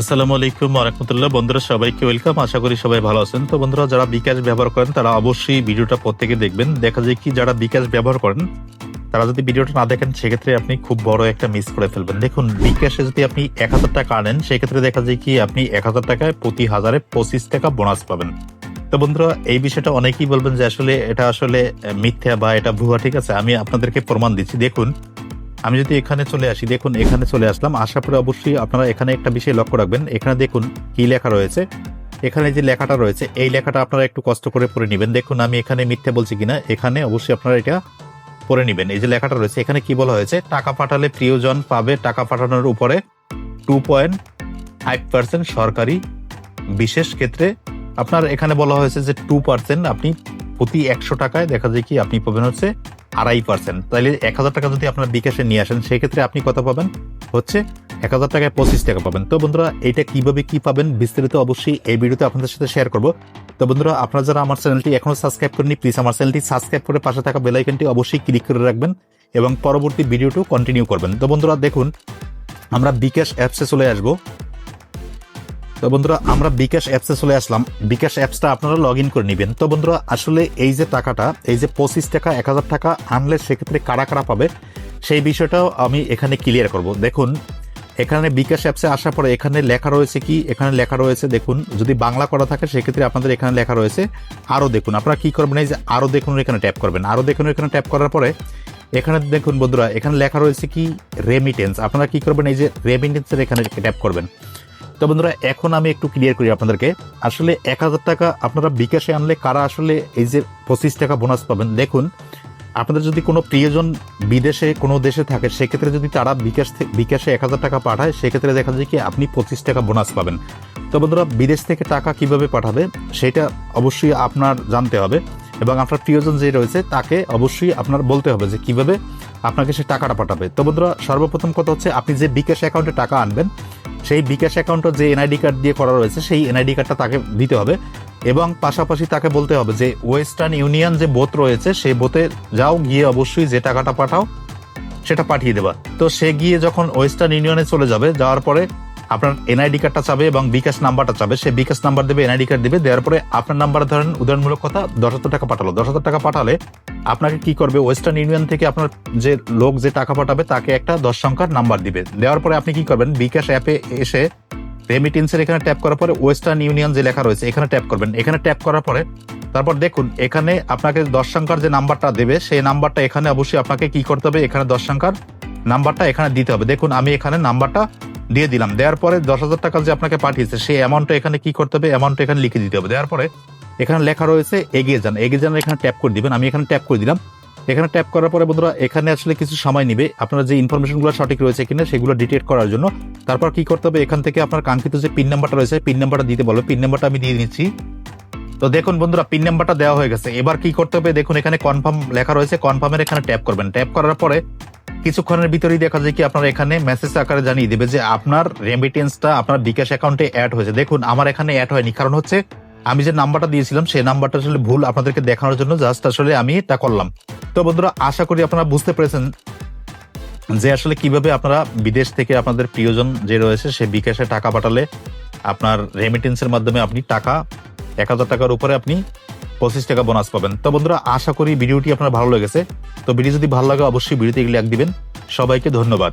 আসসালামু আলাইকুম রহমতুল্লাহ। বন্ধুরা, সবাইকে ওয়েলকাম। আশা করি সবাই ভালো আছেন। তো বন্ধুরা, যারা বিকাশ ব্যবহার করেন, তারা অবশ্যই ভিডিওটা প্রত্যেকে দেখবেন। দেখা যায় কি, যারা বিকাশ ব্যবহার করেন, তারা যদি ভিডিওটা না দেখেন, সেক্ষেত্রে আপনি খুব বড় একটা মিস করে ফেলবেন। দেখুন, বিকাশে যদি আপনি এক হাজার টাকা আনেন, সেক্ষেত্রে দেখা যায় কি, আপনি এক হাজার টাকায় প্রতি হাজারে পঁচিশ টাকা বোনাস পাবেন। তো বন্ধুরা, এই বিষয়টা অনেকেই বলবেন যে, আসলে এটা আসলে মিথ্যা বা এটা ভুয়া, ঠিক আছে? আমি আপনাদেরকে প্রমাণ দিচ্ছি। দেখুন আমি যদি এখানে চলে আসি, দেখুন, এখানে চলে আসলাম। আসার পরে অবশ্যই আপনারা এখানে একটা বিষয় লক্ষ্য রাখবেন। এখানে দেখুন কি লেখা রয়েছে। এখানে যে লেখাটা রয়েছে, এই লেখাটা আপনারা একটু কষ্ট করে পড়ে নেবেন। দেখুন, আমি এখানে মিথ্যে বলছি কিনা, এখানে অবশ্যই আপনারা এটা পড়ে নেবেন। এই যে লেখাটা রয়েছে, এখানে কি বলা হয়েছে? টাকা পাঠালে প্রিয়জন পাবে টাকা পাঠানোর উপরে টু পয়েন্ট ফাইভ পার্সেন্ট সরকারি। বিশেষ ক্ষেত্রে আপনার এখানে বলা হয়েছে যে টু পার্সেন্ট আপনি প্রতি একশো টাকায়, দেখা যায় কি, আপনি পাবেন হচ্ছে আড়াই পার্সেন্ট তাহলে এক হাজার টাকা যদি আপনার বিকাশে নিয়ে আসেন, সেক্ষেত্রে আপনি কত পাবেন? হচ্ছে এক হাজার টাকায় পঁচিশ টাকা পাবেন। তো বন্ধুরা, এটা কীভাবে কি পাবেন বিস্তারিত অবশ্যই এই ভিডিওতে আপনাদের সাথে শেয়ার করব। তো বন্ধুরা, আপনারা যারা আমার চ্যানেলটি এখনও সাবস্ক্রাইব করেনি প্লিজ আমার চ্যানেলটি সাবস্ক্রাইব করে পাশে থাকা বেলাইকনটি অবশ্যই ক্লিক করে রাখবেন এবং পরবর্তী ভিডিওটি কন্টিনিউ করবেন। তো বন্ধুরা, দেখুন, আমরা বিকাশ অ্যাপসে চলে আসব। তো বন্ধুরা, আমরা বিকাশ অ্যাপসে চলে আসলাম। বিকাশ অ্যাপসটা আপনারা লগ ইন করে নেবেন। তো বন্ধুরা, আসলে এই যে টাকাটা, এই যে পঁচিশ টাকা, এক হাজার টাকা আনলে সেক্ষেত্রে কারা কারা পাবে, সেই বিষয়টাও আমি এখানে ক্লিয়ার করব। দেখুন, এখানে বিকাশ অ্যাপসে আসার পরে এখানে লেখা রয়েছে কি? এখানে লেখা রয়েছে, দেখুন, যদি বাংলা করা থাকে, সেক্ষেত্রে আপনাদের এখানে লেখা রয়েছে, আরও দেখুন। আপনারা কি করবেন, এই যে আরও দেখুন, এখানে ট্যাপ করবেন। আরও দেখুন, এখানে ট্যাপ করার পরে এখানে দেখুন বন্ধুরা, এখানে লেখা রয়েছে কি? রেমিটেন্স আপনারা কি করবেন, এই যে রেমিটেন্সের এখানে ট্যাপ করবেন। তো বন্ধুরা, এখন আমি একটু ক্লিয়ার করি আপনাদেরকে। আসলে এক হাজার টাকা আপনারা বিকাশে আনলে কারা আসলে এই যে পঁচিশ টাকা বোনাস পাবেন? দেখুন, আপনাদের যদি কোনো প্রিয়জন বিদেশে, কোনো দেশে থাকে, সেক্ষেত্রে যদি তারা বিকাশ থেকে বিকাশে এক হাজার টাকা পাঠায়, সেক্ষেত্রে দেখা যায় কি আপনি পঁচিশ টাকা বোনাস পাবেন। তো বন্ধুরা, বিদেশ থেকে টাকা কীভাবে পাঠাবে সেটা অবশ্যই আপনার জানতে হবে এবং আপনার প্রিয়জন যে রয়েছে তাকে অবশ্যই আপনার বলতে হবে যে কীভাবে আপনাকে সে টাকাটা পাঠাবে। তো বন্ধুরা, সর্বপ্রথম কথা হচ্ছে আপনি যে বিকাশ অ্যাকাউন্টে টাকা আনবেন সেই বিকাশ অ্যাকাউন্টও যে এনআইডি কার্ড দিয়ে করা রয়েছে, সেই এনআইডি কার্ডটা তাকে দিতে হবে এবং পাশাপাশি তাকে বলতে হবে যে ওয়েস্টার্ন ইউনিয়ন যে বোথ রয়েছে, সেই বোতে যাও, গিয়ে অবশ্যই যে টাকাটা পাঠাও, সেটা পাঠিয়ে দেবা। তো সে গিয়ে যখন ওয়েস্টার্ন ইউনিয়নে চলে যাবে, যাওয়ার পরে আপনার এনআইডি কার্ডটা চাবে এবং বিকাশ নাম্বারটা চাবে সে বিকাশ নাম্বার দেবে এনআইডি কার্ড দেবে, দেওয়ার পরে আপনার নাম্বার ধরেন, উদাহরণমূলক কথা, দশ হাজার টাকা পাঠালো। দশ হাজার টাকা পাঠালে আপনাকে কি করবে? ওয়েস্টার্ন ইউনিয়ন থেকে আপনার যে লোক যে টাকা পাঠাবে, তাকে একটা দশ সংখ্যার নাম্বার দিবে। দেওয়ার পরে আপনি কি করবেন? বিকাশ অ্যাপে এসে রেমিটেন্সের এখানে ট্যাপ করার পরে ওয়েস্টার্ন ইউনিয়ন যে লেখা রয়েছে, এখানে ট্যাপ করবেন। এখানে ট্যাপ করার পরে তারপর দেখুন, এখানে আপনাকে দশ সংখ্যার যে নাম্বারটা দেবে, সেই নাম্বারটা এখানে অবশ্যই আপনাকে কি করতে হবে? এখানে দশ সংখ্যার নাম্বারটা এখানে দিতে হবে। দেখুন, আমি এখানে নাম্বারটা দিয়ে দিলাম। দেওয়ার পরে দশ হাজার টাকা যে আপনাকে পাঠিয়েছে, সেই অ্যামাউন্টটা এখানে কি করতে হবে? অ্যামাউন্টটা এখানে লিখে দিতে হবে। দেওয়ার পরে এখানে লেখা রয়েছে এগিয়ে যান। এগিয়ে যান, এখানে ট্যাপ করে দিবেন। আমি এখানে ট্যাপ করে দিলাম। এখানে ট্যাপ করার পরে বন্ধুরা, এখানে আসলে কিছু সময় নিবে। আপনার যে ইনফরমেশনগুলো সঠিক রয়েছে কিনা, সেগুলো ডিটেক্ট করার জন্য। তারপর কি করতে হবে? এখান থেকে আপনার কাঙ্ক্ষিত যে পিন নাম্বারটা রয়েছে পিন নাম্বারটা দিতে বলবে পিন নাম্বারটা আমি দিয়ে দিচ্ছি। তো দেখুন বন্ধুরা পিন নাম্বারটা দেওয়া হয়ে গেছে। এবার কি করতে হবে? দেখুন, এখানে কনফার্ম লেখা রয়েছে। কনফার্মের এখানে ট্যাপ করবেন। ট্যাপ করার পরে কিছুক্ষণের ভিতরেই দেখা যায় কি আপনার এখানে মেসেজ আকারে জানিয়ে দেবে যে আপনার রেমিটেন্সটা আপনার বিকাশ অ্যাকাউন্টে অ্যাড হয়েছে। দেখুন, আমার এখানে অ্যাড হয়নি। কারণ হচ্ছে, আমি যে নাম্বারটা দিয়েছিলাম, সেই নাম্বারটা আসলে ভুল আপনাদেরকে দেখানোর জন্য জাস্ট আসলে আমি এটা করলাম। তো বন্ধুরা, আশা করি আপনারা বুঝতে পেরেছেন যে আসলে কীভাবে আপনারা বিদেশ থেকে আপনাদের প্রিয়জন যে রয়েছে, সে বিকাশে টাকা পাঠালে আপনার রেমিটেন্সের মাধ্যমে আপনি টাকা, এক হাজার টাকার উপরে আপনি পঁচিশ টাকা বোনাস পাবেন। তো বন্ধুরা, আশা করি ভিডিওটি আপনার ভালো লেগেছে। তো ভিডিও যদি ভালো লাগে, অবশ্যই ভিডিওতে লাইক দিবেন। সবাইকে ধন্যবাদ।